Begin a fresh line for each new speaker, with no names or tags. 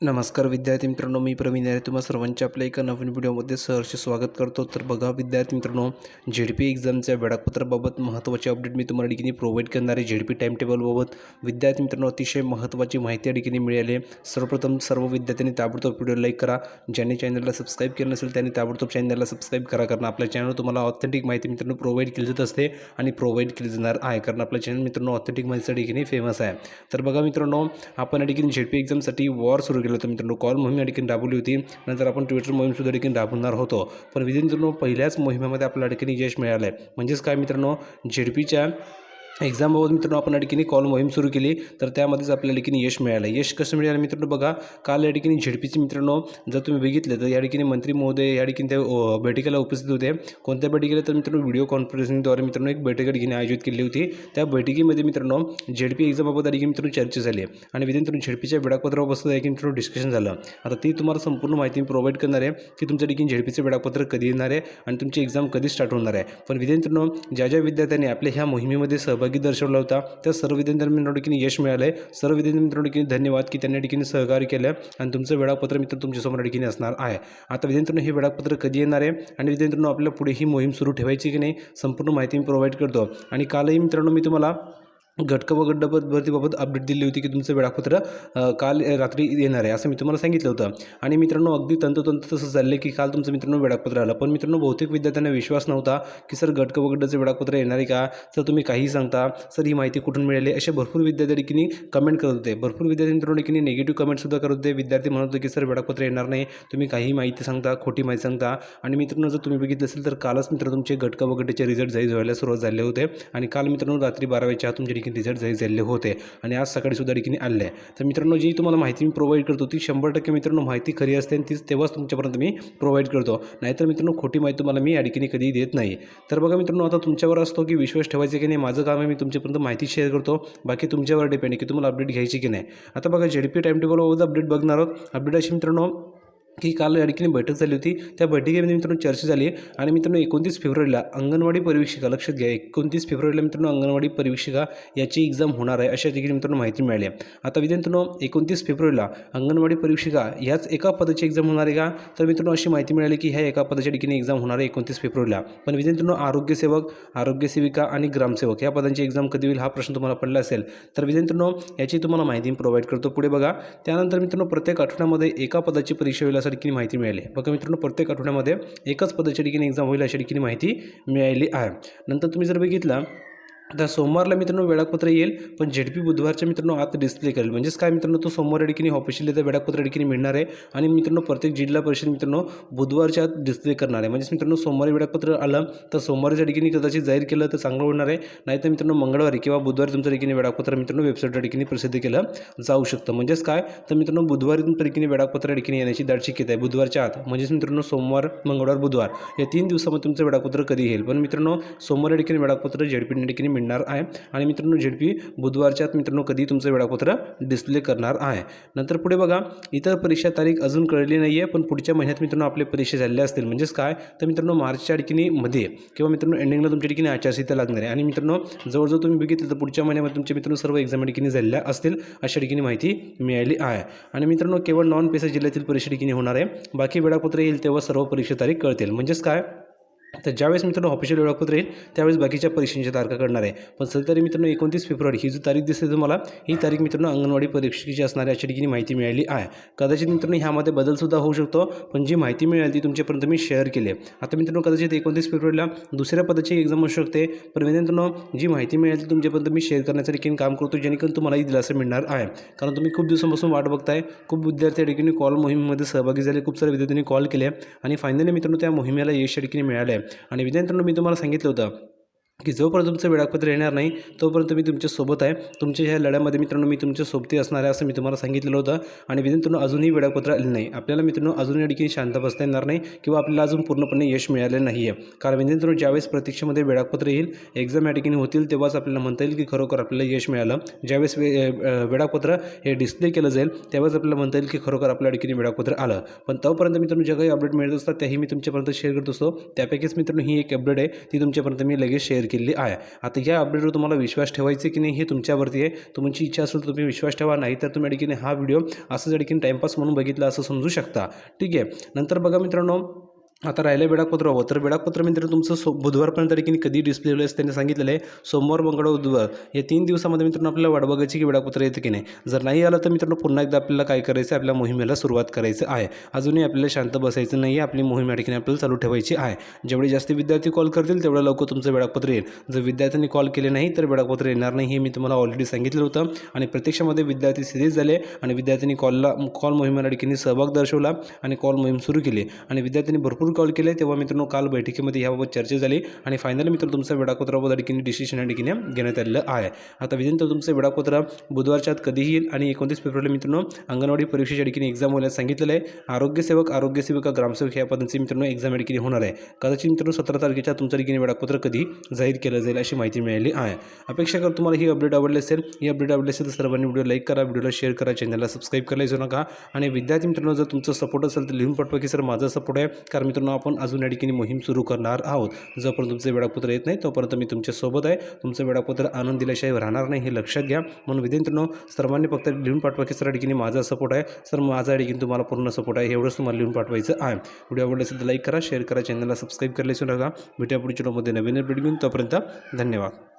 नमस्कार विद्यार्थी मित्रांनो मी प्रवीण आहे. तुम्हा सर्वांचे आपल्या एका नवीन व्हिडिओमध्ये सहर्ष स्वागत करतो. तर बघा विद्यार्थी मित्रांनो झेड पी एक्झामच्या वेळापत्राबाबत महत्त्वाचे अपडेट मी तुम्हाला ठिकाणी प्रोव्हाइड करणार आहे. झेड पी टाईम टेबलबाबत विद्यार्थी मित्रांनो अतिशय महत्त्वाची माहिती या ठिकाणी मिळाली आहे. सर्वप्रथम सर्व विद्यार्थ्यांनी ताबडतोब व्हिडिओ लाईक करा. ज्यांनी चॅनलला सबस्क्राईब केलं नसेल त्यांनी ताबडतोब चॅनलला सबस्क्राईब करा. कारण आपल्या चॅनल तुम्हाला ऑथेंटिक माहिती मित्रांनो प्रोव्हाइड केली जात असते आणि प्रोव्हाइड केली जाणार आहे. कारण आपलं चॅनल मित्रांनो ऑथेंटिक माहितीच्या ठिकाणी फेमस आहे. तर बघा मित्रांनो आपण या ठिकाणी झेड पी एक्झामसाठी वॉर सुरू केलं होतं मित्रांनो कॉल मोहीम या ठिकाणी राबवली होती. नंतर आपण ट्विटर मोहीमसुद्धा ठिकाणी राबवणार होतो. पण विधी मित्रांनो पहिल्याच मोहिमेमध्ये आपल्या ठिकाणी यश मिळालं आहे म्हणजेच काय मित्रांनो? झेडपीच्या एक्झामबाबत मित्रांनो आपण या ठिकाणी कॉल मोहीम सुरू केली. तर त्यामध्येच आपल्या ठिकाणी यश मिळालं. यश कसं मिळालं मित्रांनो बघा. काल या ठिकाणी झेडपीचे मित्रांनो जर तुम्ही बघितलं तर या ठिकाणी मंत्री महोदय या ठिकाणी त्या बैठकीला उपस्थित होते. कोणत्या बैठकीला? तर मित्रांनो व्हिडिओ कॉन्फरन्सिंगद्वारे मित्रांनो एक बैठक या ठिकाणी आयोजित केली होती. त्या बैठकीमध्ये मित्रांनो झेडपी एक्झामबाबत या ठिकाणी मित्रांनो चर्चा झाली आणि विधी मित्रांनो झेडपीच्या वेळापत्रापासून या ठिकाणी मित्रांनो डिस्कशन झालं. आता ती तुम्हाला संपूर्ण माहिती मी प्रोव्हाइड करणार आहे की तुमच्या ठिकाणी झेडपीचं वेळापत्रक कधी येणार आहे आणि तुमची एक्झाम कधी स्टार्ट होणार आहे. पण विधी मित्रांनो ज्या ज्या विद्यार्थ्यांनी आपल्या ह्या मोहिमेमध्ये सहभाग दर्शवला होता. त्या सर्व विद्यार्थ्यांना मित्रांनो ठिकाणी यश मिळालं आहे सर्व विद्यार्थी मित्रांनो ठिकाणी धन्यवाद की त्यांनी ठिकाणी सहकार्य केलं आणि तुमचं वेळापत्र मित्र तुमच्यासमोर या ठिकाणी असणार आहे. आता विद्यार्थ्यांनो हे वेळापत्र कधी येणार आहे? आणि विद्यार्थ्यांनो आपल्याला पुढे ही मोहीम सुरू ठेवायची की नाही? संपूर्ण माहिती मी प्रोव्हाइड करतो. आणि कालही मित्रांनो मी तुम्हाला घटक व गड्ड भरतीबाबत अपडेट दिली होती की तुमचं वेळापत्र काल रात्री येणार आहे असं मी तुम्हाला सांगितलं होतं. आणि मित्रांनो अगदी तंतोतंत तसं चाललं की काल तुमचं मित्रांनो वेळापत्र आलं. पण मित्रांनो बहुतेक विद्यार्थ्यांना विश्वास नव्हता की सर घटक व गड्डचं वेळापत्र येणार आहे का? सर तुम्ही काही सांगता. सर ही माहिती कुठून मिळाली? असे भरपूर विद्यार्थी कमेंट करत होते. भरपूर विद्यार्थी मित्रांनो की निगेटिव्ह कमेंटसुद्धा करत होते. विद्यार्थी म्हणत होते की सर वेळापत्र येणार नाही. तुम्ही काही माहिती सांगता खोटी माहिती सांगता. आणि मित्रांनो जर तुम्ही बघितलं असेल तर कालच मित्र तुमचे घटक व गड्डेचे रिझल्ट जाहीर व्हायला सुरुवात झाले होते. आणि काल मित्रांनो रात्री बारा वेळच्या तुमच्या देखील रिझल्ट जाहीर झाले होते आणि आज सकाळी सुद्धा ठिकाणी आले आहे तर मित्रांनो जी तुम्हाला माहिती मी प्रोव्हाइड करतो ती शंभर टक्के मित्रांनो माहिती खरी असते आणि तीच तेव्हाच तुमच्यापर्यंत मी प्रोव्हाइड करतो. नाहीतर मित्रांनो खोटी माहिती तुम्हाला मी या ठिकाणी कधी देत नाही. तर बघा मित्रांनो आता तुमच्यावर असतो की विश्वास ठेवायचा की नाही माझं काम आहे मी तुमच्यापर्यंत माहिती शेअर करतो. बाकी तुमच्यावर डिपेंड आहे की तुम्हाला अपडेट घ्यायची की नाही. आता बघा झेड पी टाईम टेबलबाबत अपडेट बघणार आहोत. अपडेट अशी मित्रांनो की काल या ठिकाणी बैठक झाली होती. त्या बैठकीमध्ये मित्रांनो चर्चा झाली आणि मित्रांनो एकोणतीस फेब्रुवारीला अंगणवाडी परीक्षिका लक्षात घ्या एकोणतीस फेब्रुवारीला मित्रांनो अंगणवाडी परीक्षिका याची एक्झाम होणार आहे अशा ठिकाणी मित्रांनो माहिती मिळाली आहे. आता विद्यार्थ्यांनो एकोणतीस फेब्रुवारीला अंगणवाडी परीक्षिका ह्याच एका पदाची एक्झाम होणार आहे का? तर मित्रांनो अशी माहिती मिळाली की ह्या एका पदाच्या ठिकाणी एक्झाम होणार आहे एकोणतीस फेब्रुवारीला. पण विद्यार्थ्यांनो आरोग्यसेवक आरोग्यसेविका आणि ग्रामसेवक या पदांची एक्झाम कधी होईल हा प्रश्न तुम्हाला पडला असेल तर विद्यार्थ्यांनो याची तुम्हाला माहिती प्रोव्हाइड करतो. पुढे बघा. त्यानंतर मित्रांनो प्रत्येक आठवड्यामध्ये एका पदाची परीक्षा होईल अशा ठिकाणी माहिती मिळाली. बघा मित्रांनो प्रत्येक आठवड्यामध्ये एकच पदाच्या ठिकाणी एक्झाम होईल अशा ठिकाणी माहिती मिळाली आहे. नंतर तुम्ही जर बघितलं आता सोमवारला मित्रांनो वेळापत्र येईल पण झेडपी बुधवारच्या मित्रांनो आत डिस्प्ले करेल. म्हणजेच काय मित्रांनो तो सोमवार या ऑफिशियल ऑफिशियली वेळापत्र या मिळणार आहे आणि मित्रांनो प्रत्येक जिल्हा परिषद मित्रांनो बुधवारच्या आत डिस्प्ले करणार आहे. म्हणजेच मित्रांनो सोमवारी वेळापत्र आलं तर सोमवारच्या ठिकाणी कदाचित जाहीर केलं तर चांगलं होणार आहे. नाहीतर मित्रांनो मंगळवारी किंवा बुधवारी तुमच्या ठिकाणी वेळापत्र मित्रांनो वेबसाईट ठिकाणी प्रसिद्ध केलं जाऊ शकतं. म्हणजेच काय? तर मित्रांनो बुधवारी तुमच्या ठिकाणी वेळापत्र या येण्याची दाट शक्यता आहे बुधवारच्या आत. म्हणजेच मित्रांनो सोमवार मंगळवार बुधवार या तीन दिवसामध्ये तुमचं वेळापत्र कधी येईल? पण मित्रांनो सोमवार या वेळापत्र झेडपी या मिळणार आहे. आणि मित्रांनो झेडपी बुधवारच्या मित्रांनो कधी तुमचं वेळापत्र डिस्प्ले करणार आहे. नंतर पुढे बघा इतर परीक्षा तारीख अजून कळली नाही आहे पण पुढच्या महिन्यात मित्रांनो आपले परीक्षा झालेल्या असतील. म्हणजेच काय? तर मित्रांनो मार्चच्या ठिकाणी मध्ये किंवा मित्रांनो एंडिंगला तुमच्या ठिकाणी आचारसंहिता लागणार आहे. आणि मित्रांनो जवळजवळ तुम्ही बघितलं तर पुढच्या महिन्यामध्ये तुमचे मित्रांनो सर्व एक्झाम ठिकाणी झालेल्या असतील अशा ठिकाणी माहिती मिळाली आहे. आणि मित्रांनो केवळ नॉन पेसा जिल्ह्यातील परीक्षा ठिकाणी होणार आहे. बाकी वेळापत्र येईल तेव्हा सर्व परीक्षा तारीख कळतील. म्हणजेच काय? तर ज्यावेळेस मित्रांनो ऑफिशियल वेळापत्र येईल त्यावेळेस बाकीच्या परीक्षांच्या तारखा करणार आहे. पण सध्या तरी मित्रांनो एकोणतीस फेब्रुवारी ही जी तारीख दिसते तुम्हाला ही तारीख मित्रांनो अंगणवाडी परीक्षेची असणारी अशा ठिकाणी माहिती मिळाली आहे. कदाचित मित्रांनो ह्यामध्ये बदलसुद्धा होऊ शकतो पण जी माहिती मिळाली ती तुमच्यापर्यंत मी शेअर केली आहे. आता मित्रांनो कदाचित एकोणतीस फेब्रुवारीला दुसऱ्या पदाची एक्झाम असू शकते पण मित्रांनो जी माहिती मिळाली ती तुमच्यापर्यंत मी शेअर करण्याचं देखील काम करतो जेणेकरून तुम्हालाही दिलासा मिळणार आहे. कारण तुम्ही खूप दिवसांपासून वाट बघताय खूप विद्यार्थी या ठिकाणी कॉल मोहिमेमध्ये सहभागी झाले खूप सारे विद्यार्थ्यांनी कॉल केले आणि फायनली मित्रांनो त्या मोहिमेला यश या ठिकाणी मिळालं आहे आणि विद्यार्थ्यांना मी तुम्हाला सांगितलं होतं की जोपर्यंत तुमचं वेळापत्र येणार नाही तोपर्यंत मी तुमच्यासोबत आहे. तुमच्या ह्या लढ्यामध्ये मित्रांनो मी तुमच्या सोबती असणार आहे असं मी तुम्हाला सांगितलेलं होतं. आणि विद्यार्थ्यांनो अजूनही वेळापत्र आले नाही. आपल्याला मित्रांनो अजूनही या शांत बसता येणार नाही किंवा आपल्याला अजून पूर्णपणे यश मिळालं नाही आहे कारण विद्यार्थ्यांनो ज्यावेळेस प्रतीक्षेमध्ये वेळापत्र येईल एक्झाम या ठिकाणी होतील तेव्हाच आपल्याला म्हणता येईल की खरोखर आपल्याला यश मिळालं. ज्यावेळेस वे वेळापत्र हे डिस्प्ले केलं जाईल त्यावेळेस आपल्याला म्हणता येईल की खरोखर आपल्या ठिकाणी वेळापत्र आलं. पण तोपर्यंत मित्रांनो ज्या काही अपडेट मिळत असतात त्याही मी तुमच्यापर्यंत शेअर करत असतो. त्यापैकीच मित्रांनो ही एक अपडेट आहे ती तुमच्यापर्यंत मी लगेच शेअर केलेली आहे. आता या अपडेटवर तुम्हाला विश्वास ठेवायचा की नाही हे तुमच्यावरती आहे. तुमची इच्छा असेल तर तुम्ही विश्वास ठेवा नाही तर तुम्ही अडकीने हा व्हिडिओ असं या टाईमपास म्हणून बघितला असं समजू शकता. ठीक आहे. नंतर बघा मित्रांनो आता राहिलं वेळापत्र हवं म्हणजे तर वेळापत्र मित्र तुमचं सो बुधवारपर्यंत की कधी डिस्प्ले होईल असं त्यांनी सांगितलेलं आहे. सोमवार मंगळवार बुधवार या तीन दिवसामध्ये मित्रांनो आपल्याला वाट बघायची की वेळापत्र येतं की नाही? जर नाही आलं तर मित्रांनो पुन्हा एकदा आपल्याला काय करायचं आहे? आपल्या मोहिमेला सुरुवात करायचं आहे. अजूनही आपल्याला शांत बसायचं नाही आहे. आपली मोहीम या ठिकाणी आपल्याला चालू ठेवायची आहे. जेवढे जास्त विद्यार्थी कॉल करतील तेवढं लवकर तुमचं वेळापत्र येईल. जर विद्यार्थ्यांनी कॉल केले नाही तर वेळापत्र येणार नाही हे मी तुम्हाला ऑलरेडी सांगितलं होतं. आणि प्रत्यक्षामध्ये विद्यार्थी सिरीज झाले आणि विद्यार्थ्यांनी कॉलला कॉल मोहिमेला ठिकाणी सहभाग दर्शवला आणि कॉल मोहीम सुरू केली. आणि विद्यार्थ्यांनी भरपूर कॉल केले. तेव्हा मित्रांनो काल बैठकीमध्ये याबाबत चर्चा झाली आणि फायनली मित्र तुमचा वेळापत्राबाबत या ठिकाणी डिसिशन या ठिकाणी घेण्यात आलेलं आहे. आता विधान तुमचं वेळापत्र बुधवारच्या आत कधीही येईल आणि एकोणतीस फेब्रुवारी मित्रांनो अंगणवाडी परीक्षेच्या ठिकाणी एक्झाम होण्यास सांगितलेलं आहे. आरोग्यसेवक आरोग्यसेविका ग्रामसेवक या पदांची मित्रांनो एक्झाम या ठिकाणी होणार आहे. कदाचित मित्रांनो सतरा तारखेच्या तुमच्या ठिकाणी वेळापत्र कधी जाहीर केलं जाईल अशी माहिती मिळाली आहे. अपेक्षा करतो तुम्हाला ही अपडेट आवडली असेल. ही अपडेट आवडली असेल तर सर्वांनी व्हिडिओ लाईक करा व्हिडिओला शेअर करा चॅनलला सबस्क्राईब करायला विसरू नका. आणि विद्यार्थी मित्रांनो जर तुमचं सपोर्ट असेल तर लिहून पाठवा की सर माझा सपोर्ट आहे. कारण मित्रांनो आपण अजून या ठिकाणी मोहीम सुरू करणार आहोत. जोपर्यंत तुमचं वेळापत्र येत नाही तोपर्यंत मी तुमच्यासोबत आहे. तुमचं वेळापत्र आणून दिल्याशिवाय राहणार नाही हे लक्षात घ्या. म्हणून विद्यार्थ्यांनो सर्वांनी फक्त लिहून पाठवा की सर ठिकाणी माझा सपोर्ट आहे. सर माझा या ठिकाणी तुम्हाला पूर्ण सपोर्ट आहे. एवढंच तुम्हाला लिहून पाठवायचं आहे. व्हिडिओ आवडले असेल तर लाईक करा शेअर करा चॅनलला सबस्क्राईब करायला विसरू नका. भेटूया पुढच्या व्हिडिओमध्ये नवीन अपडेट घेऊन. तोपर्यंत धन्यवाद.